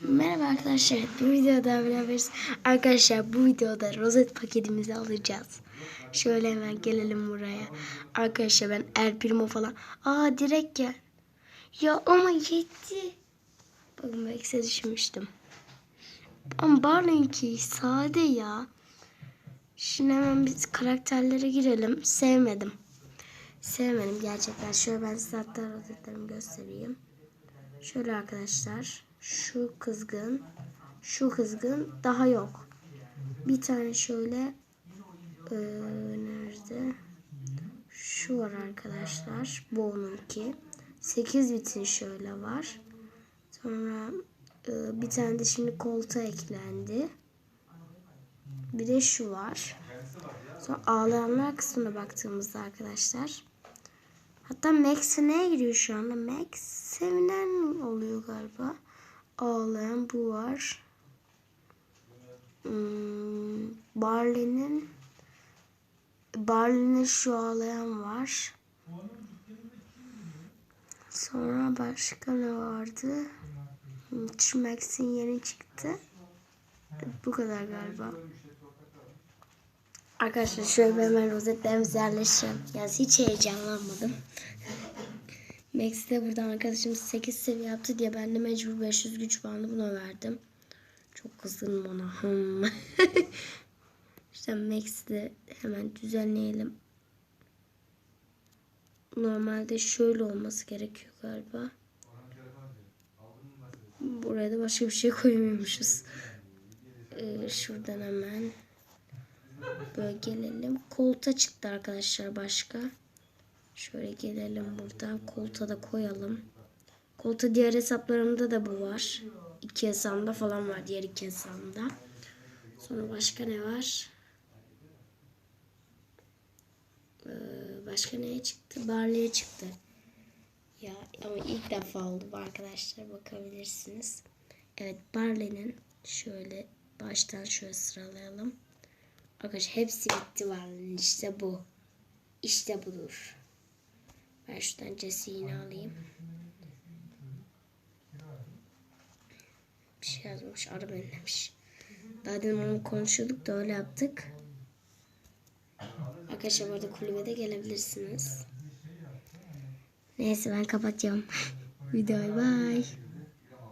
Merhaba arkadaşlar. Bir videoda beraberiz. Arkadaşlar bu videoda rozet paketimizi alacağız. Şöyle hemen gelelim buraya. Arkadaşlar ben El Primo falan. Aa direkt gel. Ya ama yetti. Bakın belki size düşünmüştüm. Ama Barley'inki sade ya. Şimdi hemen biz karakterlere girelim. Sevmedim. Sevmedim gerçekten. Şöyle ben size hatta rozetlerimi göstereyim. Şöyle arkadaşlar. Şu kızgın. Şu kızgın daha yok. Bir tane şöyle eee, nerede? Şu var arkadaşlar. Bu onunki. 8 bitin şöyle var. Sonra eee, bir tane de şimdi koltuğa eklendi. Bir de şu var. Sonra ağlayanlar kısmına baktığımızda arkadaşlar. Hatta Max neye giriyor şu anda? Max sevinen oluyor galiba. Ağlayan bu var. Hmm, Barley'nin Barley'nin şu ağlayan var. Sonra başka ne vardı? Max'in yeni çıktı. Bu kadar galiba. Arkadaşlar şöyle hemen rozetlerimizi yerleştirelim. Yani hiç heyecanlanmadım. Max'i de buradan arkadaşım 8 seviye yaptı diye ben de mecbur 500 güç bandı buna verdim. Çok kızgınım ona. Hmm. işte Max'i de hemen düzenleyelim. Normalde şöyle olması gerekiyor galiba. Buraya da başka bir şey koymuyormuşuz. Ee, şuradan hemen böyle gelelim. Kolta çıktı arkadaşlar başka. Şöyle gelelim buradan. Kolta da koyalım. Kolta diğer hesaplarımda da bu var. İki hesabımda falan var. Diğer iki hesabımda. Sonra başka ne var? Ee, başka neye çıktı? Barley'e çıktı. Ya ama ilk defa oldu bu arkadaşlar. Bakabilirsiniz. Evet Barley'nin şöyle baştan şöyle sıralayalım. Arkadaşlar hepsi bitti var. İşte bu. İşte budur. Ben şuradan yine alayım. Bir şey yazmış. Araba önlemiş. Daha demin onu konuşuyorduk da öyle yaptık. Arkadaşlar burada kulübede gelebilirsiniz. Neyse ben kapatacağım. Videoyu bye.